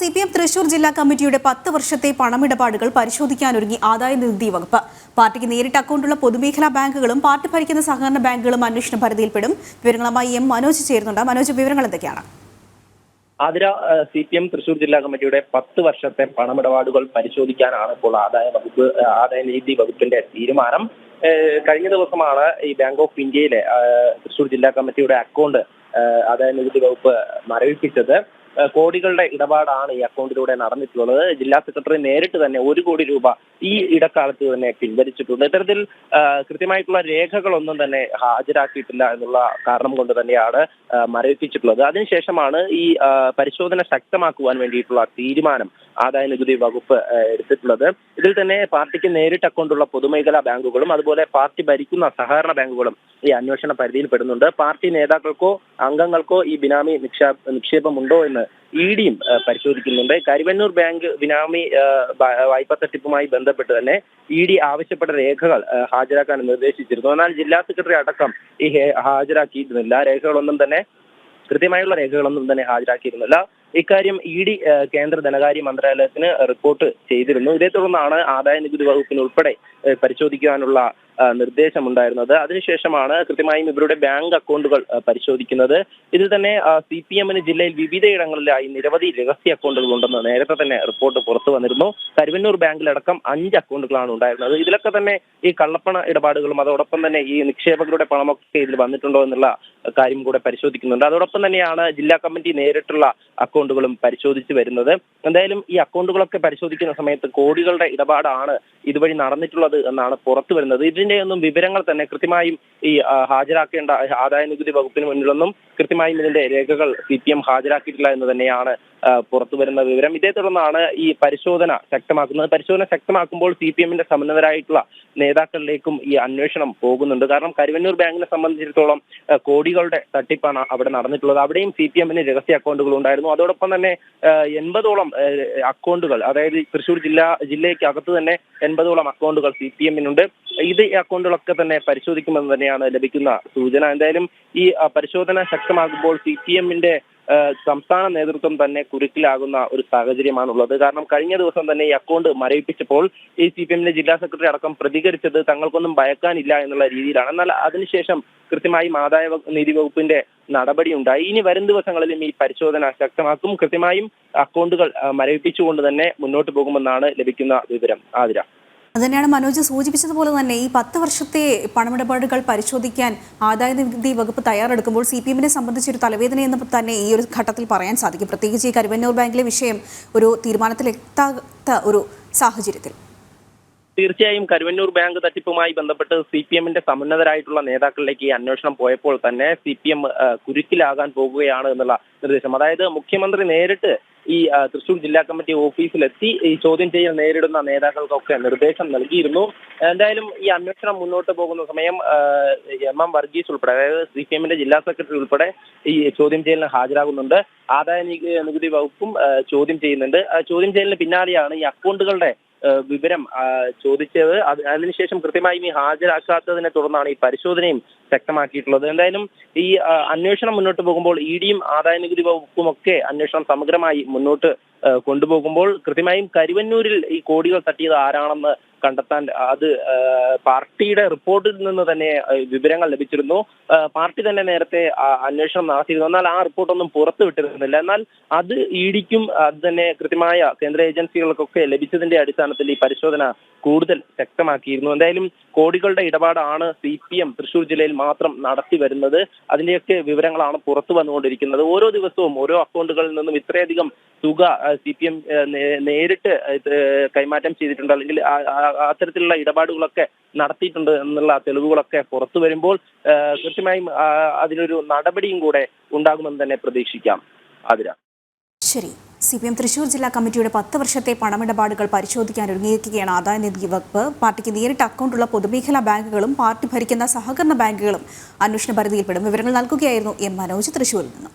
C P M Thrissur ജില്ലാ കമ്മിറ്റിയുടെ പത്ത് വർഷത്തെ പണമിടപാടുകൾ പരിശോധിക്കാനൊരുങ്ങി ആദായ നികുതി വകുപ്പ്. പാർട്ടിക്ക് നേരിട്ട് അക്കൗണ്ടുള്ള പൊതുമേഖലാ ബാങ്കുകളും പാർട്ടി ഭരിക്കുന്ന സഹകരണ ബാങ്കുകളും അന്വേഷണ പരിധിയിൽപ്പെടും. വിവരങ്ങളുമായി എം മനോജ് ചേരുന്നുണ്ട്. മനോജ് വിവരങ്ങൾ എന്തൊക്കെയാണ്? Athira C P M Thrissur ജില്ലാ കമ്മിറ്റിയുടെ പത്ത് വർഷത്തെ പണമിടപാടുകൾ പരിശോധിക്കാനാണ് ഇപ്പോൾ ആദായ വകുപ്പ് ആദായ നികുതി വകുപ്പിന്റെ തീരുമാനം. കഴിഞ്ഞ ദിവസമാണ് ഈ ബാങ്ക് ഓഫ് ഇന്ത്യയിലെ തൃശൂർ ജില്ലാ കമ്മിറ്റിയുടെ അക്കൗണ്ട് ആദായ നികുതി വകുപ്പ് മരവിപ്പിച്ചത്. കോടികളുടെ ഇടപാടാണ് ഈ അക്കൗണ്ടിലൂടെ നടന്നിട്ടുള്ളത്. ജില്ലാ സെക്രട്ടറി നേരിട്ട് തന്നെ ഒരു കോടി രൂപ ഈ ഇടക്കാലത്ത് തന്നെ പിൻവലിച്ചിട്ടുണ്ട്. ഇത്തരത്തിൽ കൃത്യമായിട്ടുള്ള രേഖകളൊന്നും തന്നെ ഹാജരാക്കിയിട്ടില്ല എന്നുള്ള കാരണം കൊണ്ട് തന്നെയാണ് മരവിപ്പിച്ചിട്ടുള്ളത്. അതിനുശേഷമാണ് ഈ പരിശോധന ശക്തമാക്കുവാൻ വേണ്ടിയിട്ടുള്ള തീരുമാനം ആദായ നികുതി വകുപ്പ് എടുത്തിട്ടുള്ളത്. ഇതിൽ തന്നെ പാർട്ടിക്ക് നേരിട്ട് അക്കൗണ്ടുള്ള പൊതുമേഖലാ ബാങ്കുകളും അതുപോലെ പാർട്ടി ഭരിക്കുന്ന സഹകരണ ബാങ്കുകളും ഈ അന്വേഷണ പരിധിയിൽ പെടുന്നുണ്ട്. പാർട്ടി നേതാക്കൾക്കോ അംഗങ്ങൾക്കോ ഈ ബിനാമി നിക്ഷേപം ഉണ്ടോ എന്ന് ഇ ഡിയും പരിശോധിക്കുന്നുണ്ട്. കരുവന്നൂർ ബാങ്ക് ബിനാമി വായ്പ തട്ടിപ്പുമായി ബന്ധപ്പെട്ട് തന്നെ ഇ ഡി ആവശ്യപ്പെട്ട രേഖകൾ ഹാജരാക്കാൻ നിർദ്ദേശിച്ചിരുന്നു. എന്നാൽ ജില്ലാ സെക്രട്ടറി അടക്കം ഈ ഹാജരാക്കിയിരുന്നില്ല. രേഖകളൊന്നും തന്നെ കൃത്യമായുള്ള രേഖകളൊന്നും തന്നെ ഹാജരാക്കിയിരുന്നില്ല. ഇക്കാര്യം ഇ ഡി കേന്ദ്ര ധനകാര്യ മന്ത്രാലയത്തിന് റിപ്പോർട്ട് ചെയ്തിരുന്നു. ഇതേ തുടർന്നാണ് ആദായ നികുതി വകുപ്പിനുൾപ്പെടെ പരിശോധിക്കാനുള്ള നിർദ്ദേശമുണ്ടായിരുന്നത്. അതിനുശേഷമാണ് കൃത്യമായും ഇവരുടെ ബാങ്ക് അക്കൗണ്ടുകൾ പരിശോധിക്കുന്നത്. ഇതിൽ തന്നെ സി പി എമ്മിന് ജില്ലയിൽ വിവിധയിടങ്ങളിലായി നിരവധി രഹസ്യ അക്കൗണ്ടുകൾ ഉണ്ടെന്ന് നേരത്തെ തന്നെ റിപ്പോർട്ട് പുറത്തു വന്നിരുന്നു. കരുവന്നൂർ ബാങ്കിലടക്കം അഞ്ച് അക്കൗണ്ടുകളാണ് ഉണ്ടായിരുന്നത്. ഇതിലൊക്കെ തന്നെ ഈ കള്ളപ്പണ ഇടപാടുകളും അതോടൊപ്പം തന്നെ ഈ നിക്ഷേപകരുടെ പണമൊക്കെ ഇതിൽ വന്നിട്ടുണ്ടോ എന്നുള്ള കാര്യം കൂടെ പരിശോധിക്കുന്നുണ്ട്. അതോടൊപ്പം തന്നെയാണ് ജില്ലാ കമ്മിറ്റി നേരിട്ടുള്ള അക്കൗണ്ടുകളും പരിശോധിച്ചു വരുന്നത്. എന്തായാലും ഈ അക്കൗണ്ടുകളൊക്കെ പരിശോധിക്കുന്ന സമയത്ത് കോടികളുടെ ഇടപാടാണ് ഇതുവഴി നടന്നിട്ടുള്ളത് എന്നാണ് പുറത്തു വരുന്നത്. ഇതിന്റെ ഒന്നും വിവരങ്ങൾ തന്നെ കൃത്യമായും ഈ ഹാജരാക്കേണ്ട ആദായ നികുതി വകുപ്പിന് മുന്നിലൊന്നും കൃത്യമായും ഇതിന്റെ രേഖകൾ സി പി എം ഹാജരാക്കിയിട്ടില്ല എന്ന് തന്നെയാണ് പുറത്തു വരുന്ന വിവരം. ഇതേ തുടർന്നാണ് ഈ പരിശോധന ശക്തമാക്കുന്നത്. പരിശോധന ശക്തമാക്കുമ്പോൾ സി പി എമ്മിന്റെ സമന്നതരായിട്ടുള്ള നേതാക്കളിലേക്കും ഈ അന്വേഷണം പോകുന്നുണ്ട്. കാരണം കരുവന്നൂർ ബാങ്കിനെ സംബന്ധിച്ചിടത്തോളം കോടികളുടെ തട്ടിപ്പാണ് അവിടെ നടന്നിട്ടുള്ളത്. അവിടെയും സി പി എമ്മിന് രഹസ്യ അക്കൗണ്ടുകൾ ഉണ്ടായിരുന്നു. അതോടൊപ്പം തന്നെ എൺപതോളം അക്കൗണ്ടുകൾ അതായത് തൃശൂർ ജില്ല ജില്ലയ്ക്ക് അകത്ത് തന്നെ എൺപതോളം അക്കൗണ്ടുകൾ സി പി എമ്മിനുണ്ട്. ഇത് അക്കൗണ്ടുകളൊക്കെ തന്നെ പരിശോധിക്കുമെന്ന് തന്നെയാണ് ലഭിക്കുന്ന സൂചന. എന്തായാലും ഈ പരിശോധന പരിശോധന ശക്തമാകുമ്പോൾ സി പി എമ്മിന്റെ സംസ്ഥാന നേതൃത്വം തന്നെ കുരുക്കിലാകുന്ന ഒരു സാഹചര്യമാണുള്ളത്. കാരണം കഴിഞ്ഞ ദിവസം തന്നെ ഈ അക്കൗണ്ട് മരവിപ്പിച്ചപ്പോൾ ഈ സി പി എമ്മിന്റെ ജില്ലാ സെക്രട്ടറി അടക്കം പ്രതികരിച്ചത് തങ്ങൾക്കൊന്നും ഭയക്കാനില്ല എന്നുള്ള രീതിയിലാണ്. എന്നാൽ അതിനുശേഷം കൃത്യമായി ആദായ നീതി വകുപ്പിന്റെ നടപടി ഉണ്ടായി. ഇനി വരും ദിവസങ്ങളിലും ഈ പരിശോധന ശക്തമാക്കും. കൃത്യമായും അക്കൗണ്ടുകൾ മരവിപ്പിച്ചുകൊണ്ട് തന്നെ മുന്നോട്ട് പോകുമെന്നാണ് ലഭിക്കുന്ന വിവരം. ആതിര. അതുതന്നെയാണ് മനോജ് സൂചിപ്പിച്ചതുപോലെ തന്നെ ഈ പത്ത് വർഷത്തെ പണമിടപാടുകൾ പരിശോധിക്കാൻ ആദായ നികുതി വകുപ്പ് തയ്യാറെടുക്കുമ്പോൾ സി പി എമ്മിനെ സംബന്ധിച്ച് ഒരു തലവേദന എന്ന് തന്നെ ഈ ഒരു ഘട്ടത്തിൽ പറയാൻ സാധിക്കും. പ്രത്യേകിച്ച് ഈ കരുവന്നൂർ ബാങ്കിലെ വിഷയം ഒരു തീരുമാനത്തിലെത്താത്ത ഒരു സാഹചര്യത്തിൽ. തീർച്ചയായും കരുവന്നൂർ ബാങ്ക് തട്ടിപ്പുമായി ബന്ധപ്പെട്ട് സി പി എമ്മിന്റെ സമുന്നതരായിട്ടുള്ള നേതാക്കളിലേക്ക് ഈ അന്വേഷണം പോയപ്പോൾ തന്നെ സി പി എം കുരുക്കിലാകാൻ പോകുകയാണ് എന്നുള്ള നിർദ്ദേശം. അതായത് മുഖ്യമന്ത്രി നേരിട്ട് ഈ തൃശൂർ ജില്ലാ കമ്മിറ്റി ഓഫീസിലെത്തി ഈ ചോദ്യം ചെയ്യൽ നേരിടുന്ന നേതാക്കൾക്കൊക്കെ നിർദ്ദേശം നൽകിയിരുന്നു. എന്തായാലും ഈ അന്വേഷണം മുന്നോട്ട് പോകുന്ന സമയം എം എം വർഗീസ് ഉൾപ്പെടെ അതായത് സി പി എമ്മിന്റെ ജില്ലാ സെക്രട്ടറി ഉൾപ്പെടെ ഈ ചോദ്യം ചെയ്യലിന് ഹാജരാകുന്നുണ്ട്. ആദായ നികുതി വകുപ്പും ചോദ്യം ചെയ്യുന്നുണ്ട്. ചോദ്യം ചെയ്യലിന് പിന്നാലെയാണ് ഈ അക്കൗണ്ടുകളുടെ വിവരം ചോദിച്ചത്. അതിനുശേഷം കൃത്യമായി ഇനി ഹാജരാക്കാത്തതിനെ തുടർന്നാണ് ഈ പരിശോധനയും ശക്തമാക്കിയിട്ടുള്ളത് എന്തായാലും ഈ അന്വേഷണം മുന്നോട്ട് പോകുമ്പോൾ ഇ ഡിയും ആദായ നികുതി വകുപ്പും ഒക്കെ അന്വേഷണം സമഗ്രമായി മുന്നോട്ട് കൊണ്ടുപോകുമ്പോൾ കൃത്യമായും കരുവന്നൂരിൽ ഈ കോടികൾ തട്ടിയത് ആരാണെന്ന് കണ്ടെത്താൻ അത് പാർട്ടിയുടെ റിപ്പോർട്ടിൽ നിന്ന് തന്നെ വിവരങ്ങൾ ലഭിച്ചിരുന്നു. പാർട്ടി തന്നെ നേരത്തെ അന്വേഷണം നടത്തിയിരുന്നു. എന്നാൽ ആ റിപ്പോർട്ടൊന്നും പുറത്തുവിട്ടിരുന്നില്ല എന്നാൽ അത് ഇ ഡിക്കും അത് തന്നെ കൃത്യമായ കേന്ദ്ര ഏജൻസികൾക്കൊക്കെ ലഭിച്ചതിന്റെ അടിസ്ഥാനത്തിൽ ഈ പരിശോധന കൂടുതൽ ശക്തമാക്കിയിരുന്നു. എന്തായാലും കോടികളുടെ ഇടപാടാണ് സി പി എം തൃശൂർ ജില്ലയിൽ മാത്രം നടത്തി വരുന്നത്. അതിന്റെയൊക്കെ വിവരങ്ങളാണ് പുറത്തു വന്നുകൊണ്ടിരിക്കുന്നത്. ഓരോ ദിവസവും ഓരോ അക്കൗണ്ടുകളിൽ നിന്നും ഇത്രയധികം തുക സി പി എം നേരിട്ട് കൈമാറ്റം ചെയ്തിട്ടുണ്ട്. അല്ലെങ്കിൽ അത്തരത്തിലുള്ള ഇടപാടുകളൊക്കെ നടത്തിയിട്ടുണ്ട് എന്നുള്ള തെളിവുകളൊക്കെ പുറത്തു വരുമ്പോൾ കൃത്യമായും അതിനൊരു നടപടിയും കൂടെ ഉണ്ടാകുമെന്ന് തന്നെ പ്രതീക്ഷിക്കാം. ആതിര. ശരി. സി പി എം തൃശൂർ ജില്ലാ കമ്മിറ്റിയുടെ പത്ത് വർഷത്തെ പണമിടപാടുകൾ പരിശോധിക്കാൻ ഒരുങ്ങിയിരിക്കുകയാണ് ആദായ നികുതി വകുപ്പ്. പാർട്ടിക്ക് നേരിട്ട് അക്കൗണ്ടുള്ള പൊതുമേഖലാ ബാങ്കുകളും പാർട്ടി ഭരിക്കുന്ന സഹകരണ ബാങ്കുകളും അന്വേഷണ പരിധിയിൽപ്പെടും. വിവരങ്ങൾ നൽകുകയായിരുന്നു എം മനോജ് തൃശൂരിൽ നിന്നും.